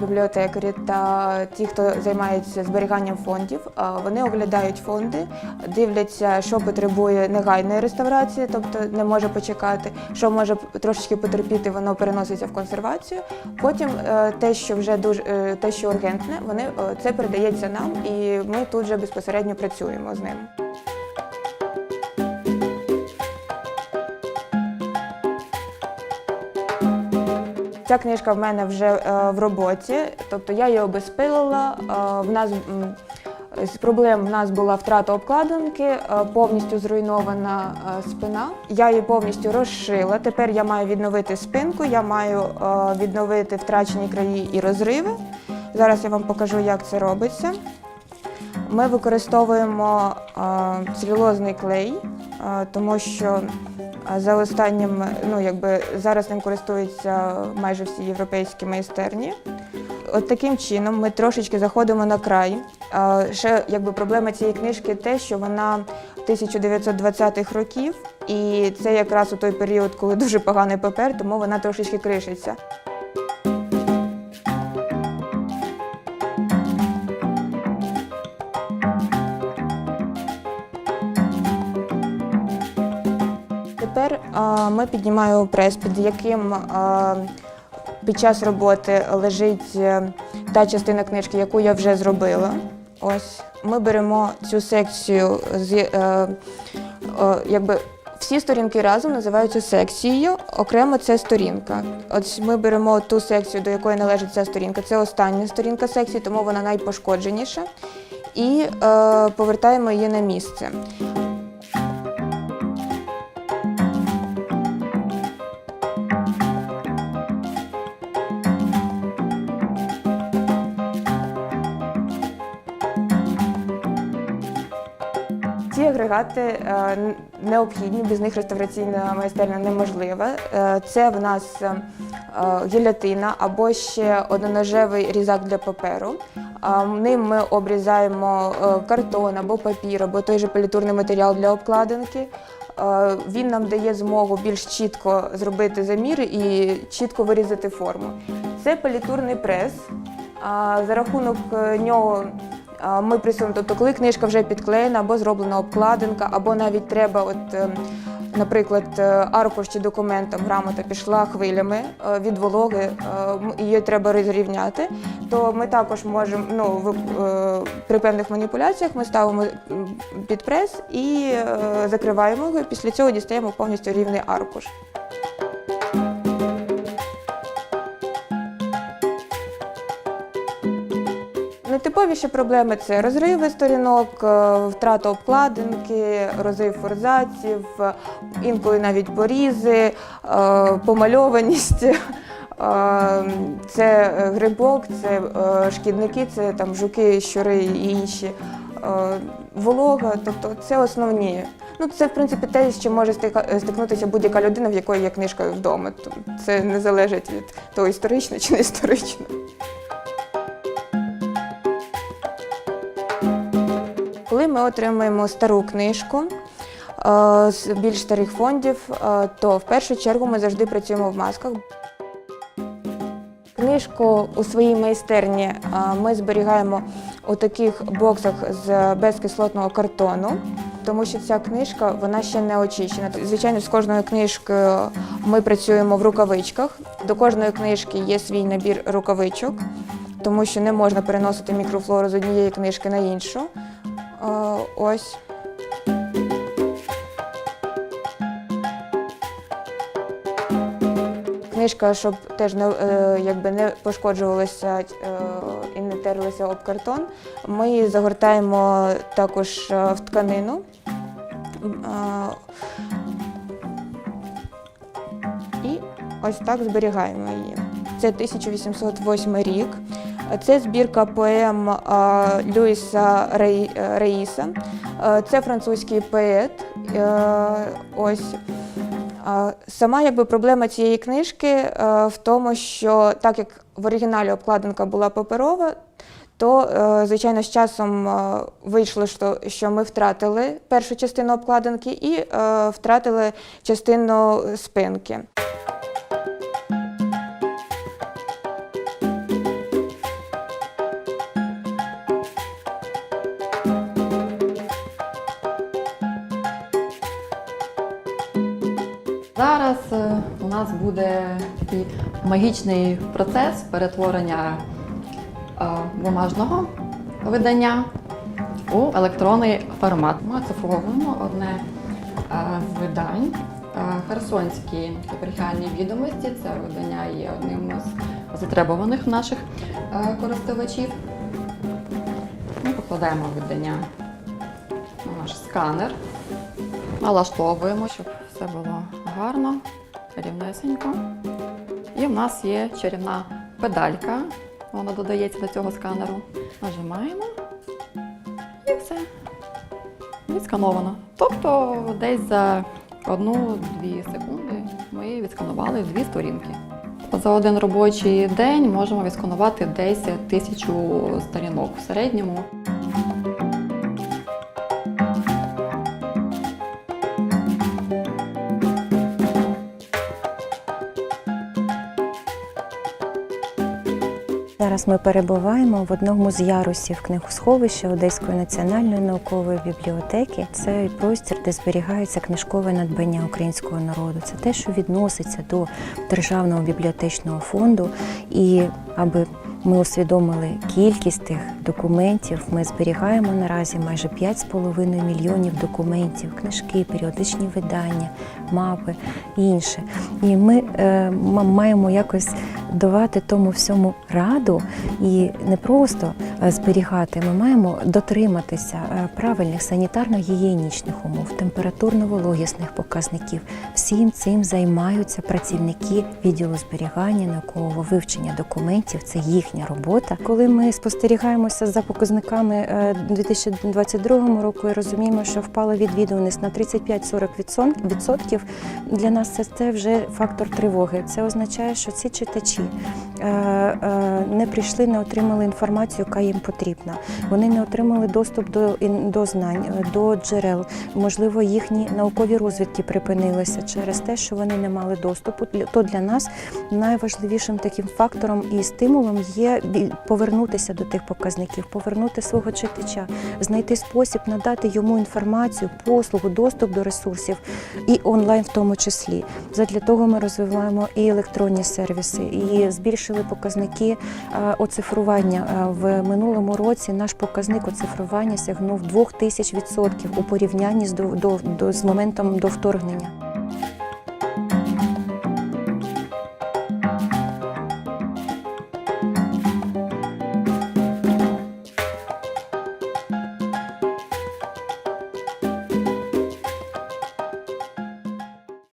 бібліотекарі та ті, хто займається зберіганням фондів, вони оглядають фонди, дивляться, що потребує негайної реставрації, тобто не може почекати, що може трошечки потерпіти, воно переноситься в консервацію. Потім е, те, що вже дуже е, те, що ургентне, вони е, це передається нам, і ми тут вже безпосередньо працюємо з ним. Ця книжка в мене вже е, в роботі, тобто я її обезпилила. Е, в нас з проблем в нас була втрата обкладинки, е, повністю зруйнована е, спина. Я її повністю розшила. Тепер я маю відновити спинку, я маю е, відновити втрачені краї і розриви. Зараз я вам покажу, як це робиться. Ми використовуємо е, целюлозний клей, тому що за останнім, ну якби зараз ним користуються майже всі європейські майстерні. От таким чином ми трошечки заходимо на край. Ще якби проблема цієї книжки те, що вона 1920-х років, і це якраз у той період, коли дуже поганий папер, тому вона трошечки кришиться. Тепер ми піднімаємо прес, під яким під час роботи лежить е, та частина книжки, яку я вже зробила. Ось ми беремо цю секцію з е, е, якби. Всі сторінки разом називаються секцією, окремо це сторінка. От ми беремо ту секцію, до якої належить ця сторінка. Це остання сторінка секції, тому вона найпошкодженіша. І е, повертаємо її на місце. Ці агрегати е, необхідні, без них реставраційна майстерня неможлива. Е, Це в нас е, гілятина або ще одноножевий різак для паперу. Ним ми обрізаємо картон або папір, або той же політурний матеріал для обкладинки. Він нам дає змогу більш чітко зробити заміри і чітко вирізати форму. Це політурний прес. За рахунок нього ми присунемо, тобто, коли книжка вже підклеєна або зроблена обкладинка, або навіть треба, от, е, наприклад, е, аркуш чи документ, там грамота пішла хвилями е, від вологи, її треба розрівняти, то ми також можемо ну, при певних маніпуляціях ми ставимо під прес і закриваємо його, після цього дістаємо повністю рівний аркуш. Нетиповіші проблеми це розриви сторінок, е, втрата обкладинки, розрив форзаців, інколи навіть порізи, е, помальованість. Е, Це грибок, це шкідники, це там жуки, щури і інші. Волога, тобто це основні. Ну, це в принципі те, з чим може стикнутися будь-яка людина, в якої є книжка вдома. Тобто Це не залежить від того, історично чи не історично. Ми отримуємо стару книжку е, з більш старих фондів, е, то в першу чергу ми завжди працюємо в масках. Книжку у своїй майстерні е, ми зберігаємо у таких боксах з безкислотного картону, тому що ця книжка вона ще не очищена. Звичайно, з кожною книжкою ми працюємо в рукавичках. До кожної книжки є свій набір рукавичок, тому що не можна переносити мікрофлору з однієї книжки на іншу. Ось. Книжка, щоб теж не, е, якби не пошкоджувалася е, і не терлася об картон. Ми її загортаємо також е, в тканину. І ось так зберігаємо її. Це 1808 рік. Це збірка поем Люїса Рей- е, Реїса. Е, Це французький поет. Е, Ось. Сама якби проблема цієї книжки в тому, що так як в оригіналі обкладинка була паперова, то звичайно з часом вийшло, що, ми втратили першу частину обкладинки і втратили частину спинки. Нас буде такий магічний процес перетворення е, бумажного видання у електронний формат. Ми оцифровуємо одне е, з видань. Е, Херсонські епархіальні відомості. Це видання є одним з затребуваних наших е, користувачів. Ми покладаємо видання на наш сканер, налаштовуємо, щоб все було гарно, рівнесенько. І в нас є чарівна педалька. Вона додається до цього сканеру. Нажимаємо і все. Відскановано. Тобто десь за одну-дві секунди ми відсканували дві сторінки. За один робочий день можемо відсканувати десь тисячу сторінок в середньому. Зараз ми перебуваємо в одному з ярусів книгосховища Одеської національної наукової бібліотеки. Це простір, де зберігається книжкове надбання українського народу. Це те, що відноситься до державного бібліотечного фонду. І аби ми усвідомили кількість тих документів. Ми зберігаємо наразі майже 5,5 мільйонів документів, книжки, періодичні видання, мапи і інше. І ми е, маємо якось давати тому всьому раду і не просто е, зберігати. Ми маємо дотриматися е, правильних санітарно-гігієнічних умов, температурно-вологісних показників. Всім цим займаються працівники відділу зберігання, наукового вивчення документів. Це їхня робота. Коли ми спостерігаємося за показниками е, 2022 року і розуміємо, що впала відвідуваність на 35-40%, відсотків, для нас це вже фактор тривоги. Це означає, що ці читачі е, е, не прийшли, не отримали інформацію, яка їм потрібна. Вони не отримали доступ до, до знань, е, до джерел. Можливо, їхні наукові розвідки припинилися через те, що вони не мали доступу. То для нас найважливішим таким фактором і стимулом є повернутися до тих показників, повернути свого читача, знайти спосіб надати йому інформацію, послугу, доступ до ресурсів і онлайн в тому числі. Задля того ми розвиваємо і електронні сервіси, і збільшили показники е, оцифрування. Е, В минулому році наш показник оцифрування сягнув 2000% у порівнянні з, до, до, до, з моментом до вторгнення.